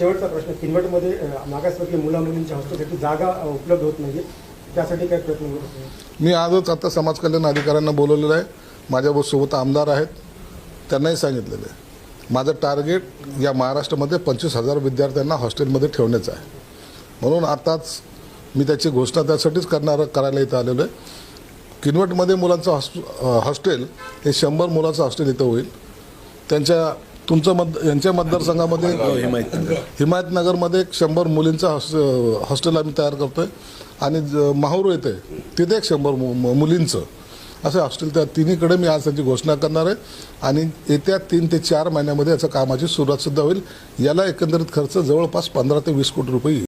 शेवटचा प्रश्न किनवटमध्ये मागासवर्गीय मुला मुलींच्या हॉस्टेलसाठी जागा उपलब्ध होत नाही त्यासाठी काय प्रयत्न करत मी आजच आता समाज कल्याण अधिकाऱ्यांना बोलवलेलं आहे. माझ्यासोबत आमदार आहेत. त्यांनाही सांगितलेलं आहे. माझं टार्गेट या महाराष्ट्रामध्ये पंचवीस हजार विद्यार्थ्यांना हॉस्टेलमध्ये ठेवण्याचं आहे. म्हणून आताच मी त्याची घोषणा त्यासाठीच करणार करायला इथं आलेलो आहे. किनवटमध्ये मुलांचं हॉस्ट हॉस्टेल हे शंभर मुलांचं हॉस्टेल इथं होईल. त्यांच्या तुमचं मत यांच्या मतदारसंघामध्ये हिमायतनगरमध्ये एक शंभर मुलींचं हॉस हॉस्टेल आम्ही तयार करतोय. आणि ज- माहूर येते तिथे एक शंभर मु- मुलींचं. असं हॉस्टेल त्या तिन्हीकडे मी आज त्यांची घोषणा करणार आहे. आणि येत्या तीन ते चार महिन्यामध्ये याच्या कामाची सुरुवात सुद्धा होईल. याला एकंदरीत खर्च जवळपास पंधरा ते वीस कोटी रुपये येईल.